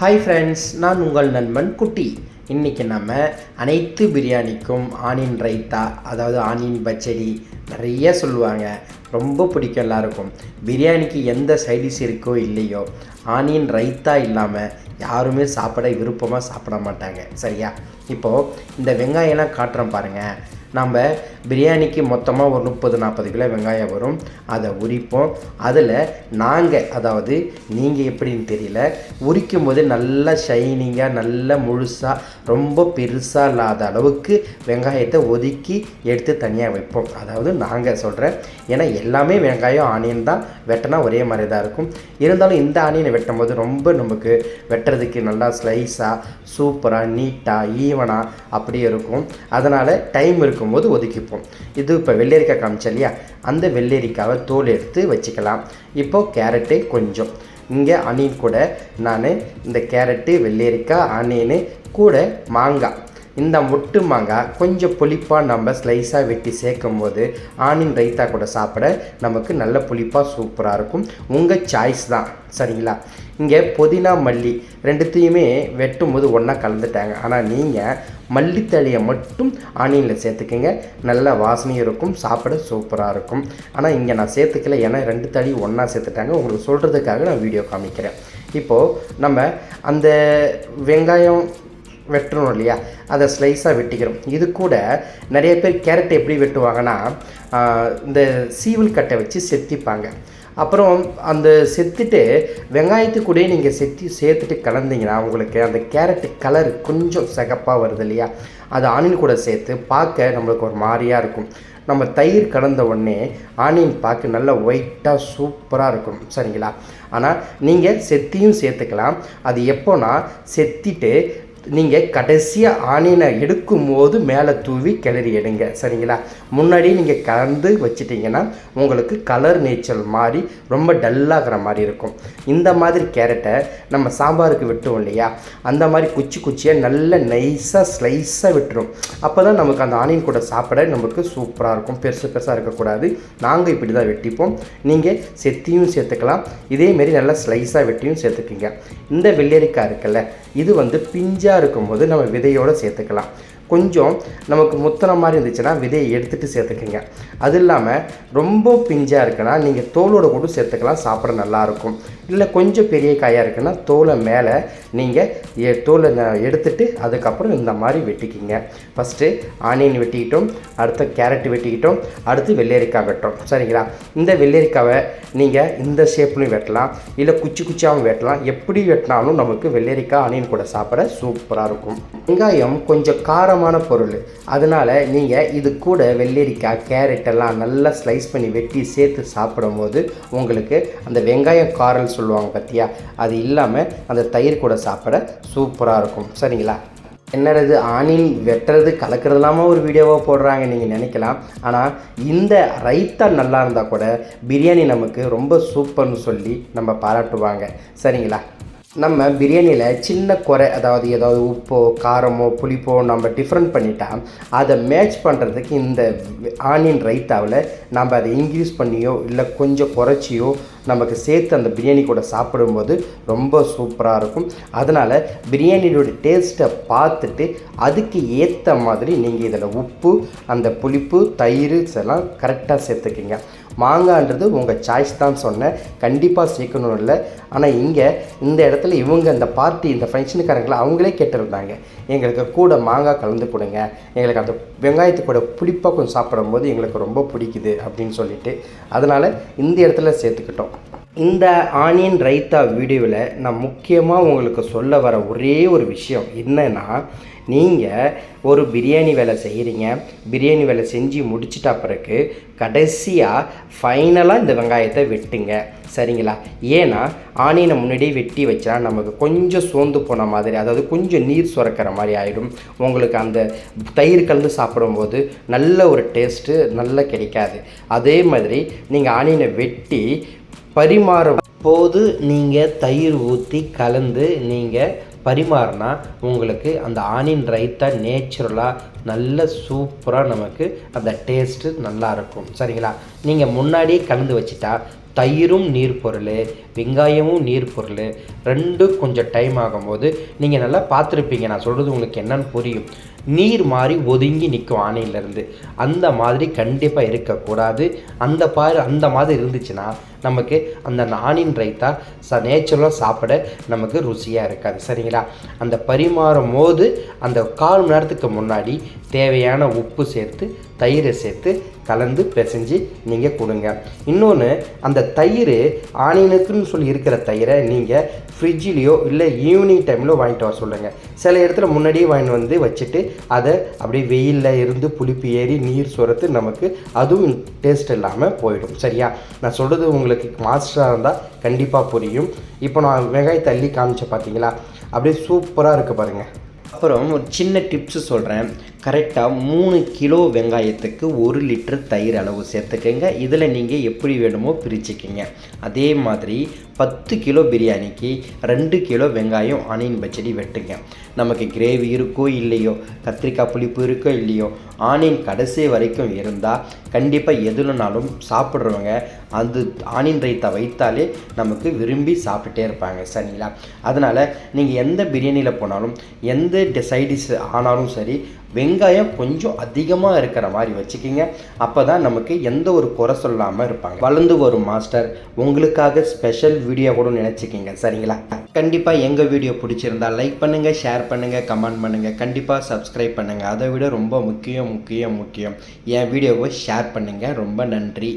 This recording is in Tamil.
ஹாய் ஃப்ரெண்ட்ஸ் நான் உங்கள் நண்பன் குட்டி. இன்றைக்கி நம்ம அனைத்து பிரியாணிக்கும் ஆனியன் ரைத்தா அதாவது ஆனியன் பச்சடி நிறைய சொல்லுவாங்க. ரொம்ப பிடிக்கும் எல்லாருக்கும். பிரியாணிக்கு எந்த சைடிஷ் இருக்கோ இல்லையோ ஆனியன் ரைத்தா இல்லாமல் யாருமே சாப்பிட விருப்பமாக சாப்பிட மாட்டாங்க. சரியா? இப்போது இந்த வெங்காயம்லாம் காட்டுறோம் பாருங்கள் நம்ம பிரியாணிக்கு மொத்தமாக ஒரு முப்பது நாற்பது கிலோ வெங்காயம் வரும். அதை உரிப்போம். அதில் நாங்கள் அதாவது நீங்கள் எப்படின்னு தெரியல உரிக்கும் போது நல்லா ஷைனிங்காக நல்லா முழுசாக ரொம்ப பெருசாக இல்லாத அளவுக்கு வெங்காயத்தை ஒதுக்கி எடுத்து தனியாக வைப்போம். அதாவது நாங்கள் சொல்கிறேன் ஏன்னா எல்லாமே வெங்காயம் ஆனியன் தான் வெட்டினா ஒரே மாதிரி தான் இருக்கும். இருந்தாலும் இந்த ஆனியனை வெட்டும் போது ரொம்ப நமக்கு வெட்டுறதுக்கு நல்லா ஸ்லைஸாக சூப்பராக நீட்டாக ஈவனாக அப்படியே இருக்கும். அதனால் டைம் இருக்கும்போது ஒதுக்கிப்போம் இது இப்போ வெள்ளரிக்காய் காமிச்சேன் இல்லையா? அந்த வெள்ளரிக்காவை தோல் எடுத்து வச்சுக்கலாம். இப்போது கேரட்டு கொஞ்சம். இங்கே அணில் கூட நான் இந்த கேரட்டு வெள்ளரிக்காய் ஆனியனு கூட மாங்காய். இந்த ஒட்டு மாங்காய் கொஞ்சம் புளிப்பாக நம்ம ஸ்லைஸாக வெட்டி சேர்க்கும் போது ஆனியன் ரைத்தா கூட சாப்பிட நமக்கு நல்ல புளிப்பாக சூப்பராக இருக்கும். உங்கள் சாய்ஸ் தான். சரிங்களா? இங்கே புதினா மல்லி ரெண்டுத்தையுமே வெட்டும் போது ஒன்றா கலந்துட்டாங்க ஆனால் நீங்கள் மல்லித்தழையை மட்டும் ஆனியனில் சேர்த்துக்கங்க. நல்ல வாசனையும் இருக்கும் சாப்பிட சூப்பராக இருக்கும். ஆனால் இங்கே நான் சேர்த்துக்கல. ஏன்னா ரெண்டு தழையும் ஒன்றா சேர்த்துட்டாங்க. உங்களுக்கு சொல்கிறதுக்காக நான் வீடியோ காமிக்கிறேன். இப்போது நம்ம அந்த வெங்காயம் வெட்டுறோம் இல்லையா? அதை ஸ்லைஸாக வெட்டிக்கிறோம். இது கூட நிறைய பேர் கேரட் எப்படி வெட்டுவாங்கன்னா இந்த சீவல் கட்டை வச்சு செத்திப்பாங்க. அப்புறம் அந்த செத்துட்டு வெங்காயத்து கூடயே நீங்கள் செத்தி சேர்த்துட்டு கலந்தீங்கன்னா உங்களுக்கு அந்த கேரட்டு கலர் கொஞ்சம் சிகப்பாக வருது இல்லையா? அது ஆனியன் கூட சேர்த்து பார்க்க நம்மளுக்கு ஒரு மாதிரியாக இருக்கும். நம்ம தயிர் கலந்த உடனே ஆனியன் பார்க்க நல்ல ஒயிட்டாக சூப்பராக இருக்கும். சரிங்களா? ஆனால் நீங்கள் செத்தியும் சேர்த்துக்கலாம். அது எப்போனா செத்திட்டு நீங்கள் கடைசியாக ஆணினை எடுக்கும் போது மேலே தூவி கிளறி எடுங்க. சரிங்களா? முன்னாடி நீங்கள் கலந்து வச்சிட்டிங்கன்னா உங்களுக்கு கலர் நீச்சல் மாதிரி ரொம்ப டல்லாகிற மாதிரி இருக்கும். இந்த மாதிரி கேரட்டை நம்ம சாம்பாருக்கு வெட்டுவோம் இல்லையா? அந்த மாதிரி குச்சி குச்சியாக நல்ல நைஸாக ஸ்லைஸாக விட்டுரும். அப்போ தான் நமக்கு அந்த ஆனியன் கூட சாப்பிட நமக்கு சூப்பராக இருக்கும். பெருசு பெருசாக இருக்கக்கூடாது. நாங்கள் இப்படி தான் வெட்டிப்போம். நீங்கள் செத்தியும் சேர்த்துக்கலாம். இதேமாரி நல்லா ஸ்லைஸாக வெட்டியும் சேர்த்துக்குங்க. இந்த வெள்ளரிக்காய் இருக்குல்ல இது வந்து பிஞ்சாக இருக்கும்போது நம்ம விதையோடு சேர்த்துக்கலாம். கொஞ்சம் நமக்கு முத்தன மாதிரி இருந்துச்சுன்னா விதையை எடுத்துகிட்டு சேர்த்துக்குங்க. அது இல்லாமல் ரொம்ப பிஞ்சாக இருக்குன்னா நீங்கள் தோலோட கூட சேர்த்துக்கலாம் சாப்பிட நல்லாயிருக்கும். இல்லை கொஞ்சம் பெரிய காயாக இருக்குன்னா தோலை மேலே நீங்கள் தோலை ந- எடுத்துட்டு அதுக்கப்புறம் இந்த மாதிரி வெட்டிக்கிங்க. ஃபஸ்ட்டு ஆனியன் வெட்டிக்கிட்டோம் அடுத்து கேரட் வெட்டிக்கிட்டோம் அடுத்து வெள்ளரிக்காய் வெட்டோம் சரிங்களா? இந்த வெள்ளரிக்காவை நீங்கள் இந்த ஷேப்லையும் வெட்டலாம் இல்லை குச்சி குச்சியாகவும் வெட்டலாம். எப்படி வெட்டினாலும் நமக்கு வெள்ளரிக்காய் ஆனியன் கூட சாப்பிட சூப்பராக இருக்கும். வெங்காயம் கொஞ்சம் காரம் காரமான பொருள். அதனால் நீங்கள் இது கூட வெள்ளரிக்காய் கேரட் எல்லாம் நல்லா ஸ்லைஸ் பண்ணி வெட்டி சேர்த்து சாப்பிடும்போது உங்களுக்கு அந்த வெங்காயம் காரல் சொல்லுவாங்க பார்த்தியா அது இல்லாமல் அந்த தயிர் கூட சாப்பிட சூப்பராக இருக்கும். சரிங்களா? என்னது ஆனியன் வெட்டுறது கலக்கிறதுலாமா ஒரு வீடியோவாக போடுறாங்க நீங்கள் நினைக்கலாம். ஆனால் இந்த ரைத்தா நல்லா இருந்தால் கூட பிரியாணி நமக்கு ரொம்ப சூப்பர்னு சொல்லி நம்ம பாராட்டுவாங்க. சரிங்களா? நம்ம பிரியாணியில் சின்ன குறை அதாவது ஏதாவது உப்போ காரமோ புளிப்போ நம்ம டிஃப்ரெண்ட் பண்ணிட்டா அதை மேட்ச் பண்ணுறதுக்கு இந்த ஆனியன் ரைத்தாவில் நம்ம அதை இன்க்ரீஸ் பண்ணியோ இல்லை கொஞ்சம் குறைச்சியோ நமக்கு சேர்த்து அந்த பிரியாணி கூட சாப்பிடும்போது ரொம்ப சூப்பராக இருக்கும். அதனால் பிரியாணியோட டேஸ்ட்டை பார்த்துட்டு அதுக்கு ஏற்ற மாதிரி நீங்கள் இதில் உப்பு அந்த புளிப்பு தயிர் எல்லாம் கரெக்டாக சேர்த்துக்கிங்க. மாங்கான்றது உங்கள் சாய்ஸ் தான் சொன்னேன் கண்டிப்பாக சேர்க்கணும் இல்லை. ஆனால் இங்கே இந்த இடத்துல இவங்க இந்த பார்ட்டி இந்த ஃபங்க்ஷனுக்காரங்களை அவங்களே கேட்டிருந்தாங்க. எங்களுக்கு கூட மாங்காய் கலந்து கொடுங்க. எங்களுக்கு அந்த வெங்காயத்து கூட புளிப்பாக கொஞ்சம் சாப்பிடும்போது எங்களுக்கு ரொம்ப பிடிக்குது அப்படின்னு சொல்லிட்டு. அதனால் இந்த இடத்துல சேர்த்துக்கிட்டோம். இந்த ஆனியன் ரைத்தா வீடியோவில் நான் முக்கியமாக உங்களுக்கு சொல்ல வர ஒரே ஒரு விஷயம் என்னென்னா நீங்கள் ஒரு பிரியாணி வேலை செய்கிறீங்க பிரியாணி வேலை செஞ்சு முடிச்சிட்டா பிறகு கடைசியாக ஃபைனலாக இந்த வெங்காயத்தை வெட்டுங்க. சரிங்களா? ஏன்னா ஆனியனை முன்னாடியே வெட்டி வச்சா நமக்கு கொஞ்சம் சோர்ந்து போன மாதிரி அதாவது கொஞ்சம் நீர் சுரக்கிற மாதிரி ஆகிடும் உங்களுக்கு அந்த தயிர் கலந்து சாப்பிடும்போது நல்ல ஒரு டேஸ்ட்டு நல்லா கிடைக்காது. அதே மாதிரி நீங்கள் ஆனியனை வெட்டி பரிமாறும் போது நீங்கள் தயிர் ஊற்றி கலந்து நீங்கள் பரிமாறினா உங்களுக்கு அந்த ஆனியன் ரைத்தா நேச்சுரலாக நல்ல சூப்பராக நமக்கு அந்த டேஸ்ட்டு நல்லாயிருக்கும் சரிங்களா? நீங்கள் முன்னாடியே கலந்து வச்சுட்டா தயிரும் நீர் பொருள் வெங்காயமும் நீர் பொருள் ரெண்டும் கொஞ்சம் டைம் ஆகும்போது நீங்கள் நல்லா பார்த்துருப்பீங்க. நான் சொல்கிறது உங்களுக்கு என்னன்னு புரியும். நீர் மாதிரி ஒதுங்கி நிற்கும் ஆணையிலேருந்து அந்த மாதிரி கண்டிப்பாக இருக்கக்கூடாது. அந்த பாரு அந்த மாதிரி இருந்துச்சுன்னா நமக்கு அந்த நானின் ரைத்தா ச நேச்சுரலாக சாப்பிட நமக்கு ருசியாக இருக்காது. சரிங்களா? அந்த பரிமாறும் போது அந்த கால் மணி நேரத்துக்கு முன்னாடி தேவையான உப்பு சேர்த்து தயிரை சேர்த்து கலந்து பிசைஞ்சு நீங்கள் கொடுங்க. இன்னொன்று அந்த தயிர் ஆனியனுக்குன்னு சொல்லி இருக்கிற தயிரை நீங்கள் ஃப்ரிட்ஜிலேயோ இல்லை ஈவினிங் டைமில் வாங்கிட்டு வர சொல்லுங்கள் சில இடத்துல முன்னாடியே வாங்கிட்டு வந்து வச்சுட்டு அதை அப்படியே வெயிலில் இருந்து புளிப்பு ஏறி நீர் சுரத்து நமக்கு அதுவும் டேஸ்ட் இல்லாமல் போயிடும். சரியா? நான் சொல்கிறது உங்களுக்கு மாஸ்டராக இருந்தால் கண்டிப்பாக புரியும். இப்போ நான் வெங்காயத்தை அள்ளி காமிச்சேன் பார்த்தீங்களா அப்படியே சூப்பராக இருக்குது பாருங்கள் அப்புறம் ஒரு சின்ன டிப்ஸு சொல்கிறேன் கரெக்டாக மூணு கிலோ வெங்காயத்துக்கு ஒரு லிட்டர் தயிர் அளவு சேர்த்துக்கங்க. இதில் நீங்கள் எப்படி வேணுமோ பிரிச்சுக்கிங்க. அதே மாதிரி பத்து கிலோ பிரியாணிக்கு ரெண்டு கிலோ வெங்காயம் ஆனியன் பச்சடி வெட்டுங்க. நமக்கு கிரேவி இருக்கோ இல்லையோ கத்திரிக்காய் புளிப்பு இருக்கோ இல்லையோ ஆனியன் கடைசி வரைக்கும் இருந்தால் கண்டிப்பாக எதுலனாலும் சாப்பிட்றவங்க அது ஆனியன் ரைத்தா வைத்தாலே நமக்கு விரும்பி சாப்பிட்டுட்டே இருப்பாங்க சரிங்களா? அதனால் நீங்கள் எந்த பிரியாணியில் போனாலும் எந்த சைடிஷ் ஆனாலும் சரி வெங்காயம் கொஞ்சம் அதிகமாக இருக்கிற மாதிரி வச்சுக்கிங்க. அப்போ தான் நமக்கு எந்த ஒரு குறை சொல்லாமல் இருப்பாங்க. வளர்ந்து வரும் மாஸ்டர் உங்களுக்காக ஸ்பெஷல் வீடியோ கூட நினச்சிக்கிங்க. சரிங்களா? கண்டிப்பாக எங்கள் வீடியோ பிடிச்சிருந்தா லைக் பண்ணுங்கள் ஷேர் பண்ணுங்கள் கமெண்ட் பண்ணுங்கள் கண்டிப்பாக சப்ஸ்கிரைப் பண்ணுங்கள் அதை விட ரொம்ப முக்கியம் முக்கியம் முக்கியம். என் வீடியோவை ஷேர் பண்ணுங்கள் ரொம்ப நன்றி.